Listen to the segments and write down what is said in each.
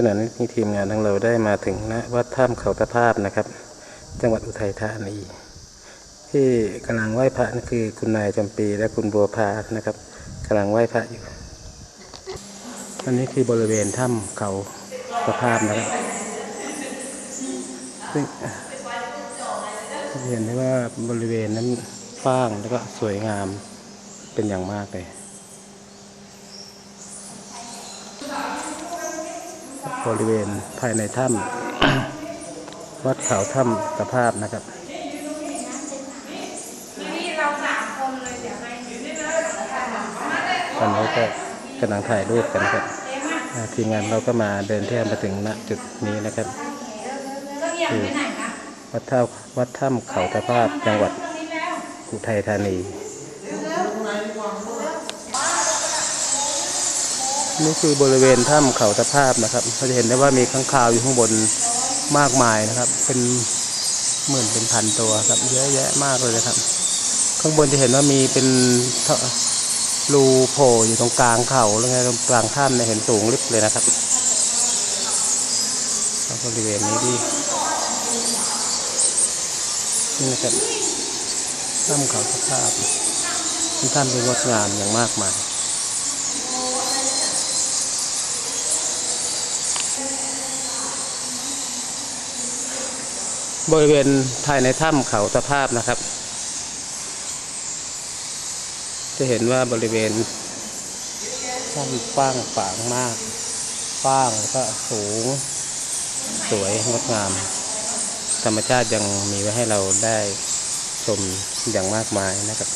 ขณะนี้ทีมงานทั้งเราได้มาถึงณวัดถ้ำเขาตะภาพนะครับ จังหวัดอุทัยธานีที่กำลังไหว้พระนั่นคือคุณนายจำปีและคุณบัวพานะครับกำลังไหว้พระอยู่ อันนี้คือบริเวณถ้ำเขาตะภาพนะครับซึ่งเห็นได้ว่าบริเวณนั้นกว้างแล้วก็สวยงามเป็นอย่างมากเลย บริเวณภายในถ้ำ วัดเขาถ้ำตะภาพนะครับตอนนี้ก็กำลังถ่ายรูปกันครับทีมงานเราก็มาเดินเที่ยวมาถึงณจุดนี้นะครับคือวัดถ้ำวัดถ้ำเขาตะภาพจังหวัดอุทัยธานี นี่คือบริเวณถ้ำเขาตะภาพนะครับเราจะเห็นได้ว่ามีข้างคาวอยู่ข้างบนมากมายนะครับ เป็นหมื่นเป็นพันตัวครับเยอะแยะมากเลยนะครับ ข้างบนจะเห็นว่ามีเป็นรูโผล่อยู่ตรงกลางเขาแล้วไงตรงกลางถ้ำเนี่ยเห็นสูงลิบเลยนะครับบริเวณนี้ดีนี่นะครับถ้ำเขาตะภาพเป็นถ้ำที่งดงามอย่างมากมาย บริเวณภายในถ้ำเขาตะภาพนะครับ จะเห็นว่าบริเวณถ้ำกว้างฝางมากกว้างแล้วก็สูง สวยงดงาม ธรรมชาติยังมีไว้ให้เราได้ชมอย่างมากมายนะครับ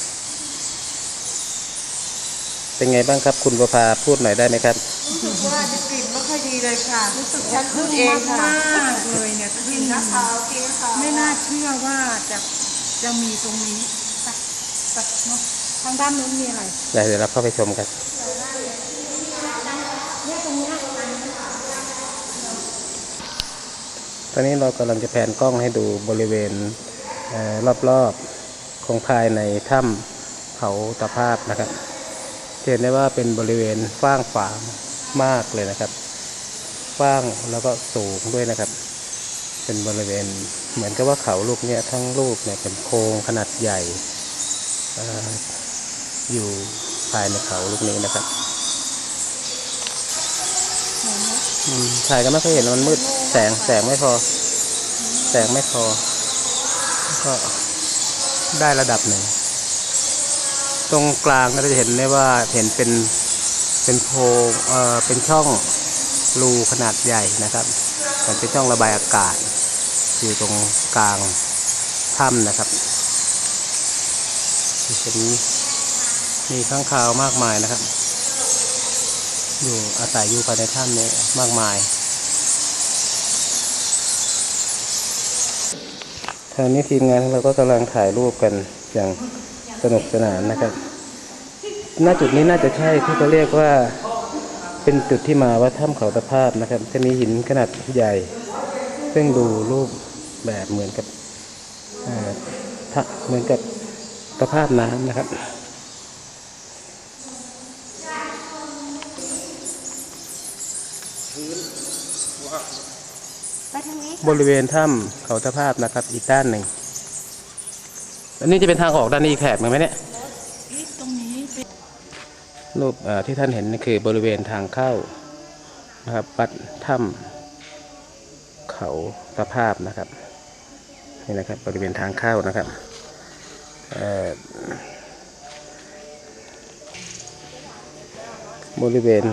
เป็นไงบ้างครับคุณประภาพูดหน่อยได้ไหมครับ รู้สึกว่าจะกลิ่นไม่ค่อยดีเลยค่ะ รู้สึกฉัฉันนพึ่พึ่งงเองค่ะมากๆเลยเนี่ยกลิ่นนะคะกินค่ะไม่น่าเชื่อว่าจะจะมีตรงนี้สักสักเนาะทางด้านนู้นมีอะไรเดี๋ยวเราเข้าไปชมกันเนี่ยตรงเนี้ยตอนนี้เรากำลังจะแผนกล้องให้ดูบริเวณเอ่อรอบๆของภายในถ้ำเขาตะภาพนะครับจะเห็นได้ว่าเป็นบริเวณกว้างขวาง มากเลยนะครับกว้างแล้วก็สูงด้วยนะครับ เป็นบริเวณเหมือนกับว่าเขาลูกเนี้ยทั้งลูกเนี่ยเป็นโครงขนาดใหญ่ออยู่ภายในเขาลูกนี้นะครับถ่ายก็ไม่เคยเห็นมันมืดแสงแสงไม่พอ แสงไม่พอ ก็ได้ระดับหนึ่ง ตรงกลางก็จะเห็นได้ว่าเห็นเป็น เป็นโพงเอ่อเป็นช่องรูขนาดใหญ่นะครับมันเป็นช่องระบายอากาศ อยู่ตรงกลางถ้ำนะครับเห็นมีข้างคาวมากมายนะครับ อยู่อาศัยอยู่ภายในถ้ำนี้มากมายทางนี้ทีมงานเราก็กำลังถ่ายรูปกันอย่างสนุกสนานนะครับ ณจุดนี้น่าจะใช่ที่เขาเรียกว่าเป็นจุดที่มาว่าถ้ำเขาตะภาพนะครับ จะมีหินขนาดใหญ่ ซึ่งดูรูปแบบเหมือนกับเอ่อพระเหมือนกับตะภาพน้ำนะครับไปทางนี้บริเวณถ้ำเขาตะภาพนะครับ อีกด้านหนึ่งอันนี้จะเป็นทางออกด้านนี้อีกแถบหนึ่งไหมเนี่ยนี่ตรงนี้เป็น รูปเอ่อที่ท่านเห็นนี่คือบริเวณทางเข้านะครับวัดถ้ำเขาตะภาพนะครับนี่นะครับบริเวณทางเข้านะครับเอ่อบริเวณ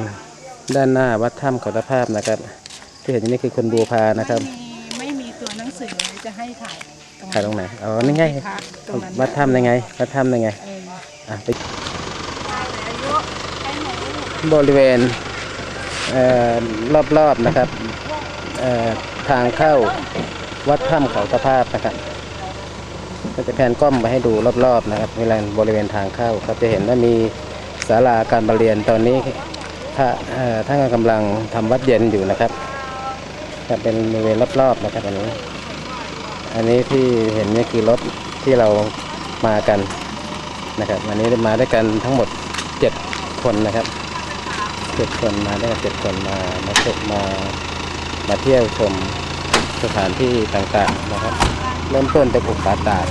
ด้านหน้าวัดถ้ำเขาตะภาพนะครับ ที่เห็นอยู่นี่คือคนบัวพานะครับไม่มีไม่มีตัวหนังสือเลยจะให้ถ่ายตรงถ่ายตรงไหนอ๋อนี่ไงพักตรงนั้นวัดถ้ำยังไงวัดถ้ำยังไงเอออะไปอายุไอ้หนู บริเวณเอ่อรอบๆนะครับเอ่อทางเข้าวัดถ้ำเขาตะภาพนะครับก็จะแพนกล้องไปให้ดูรอบๆนะครับเวลาบริเวณทางเข้าก็จะเห็นว่ามีศาลาการประเรียนตอนนี้ถ้าเอ่อท่านกำลังทำวัดเย็นอยู่นะครับจะเป็นบริเวณรอบๆนะครับอันนี้ อันนี้ที่เห็นนี่คือรถที่เรามากันนะครับวันนี้มาด้วยกันทั้งหมดเจ็ดคนนะครับ เจ็ดคนมาได้เจ็ดคนมามาเจ็ดมามาเที่ยวชมสถานที่ต่างๆนะครับ เริ่มต้นจากกุกปาตาด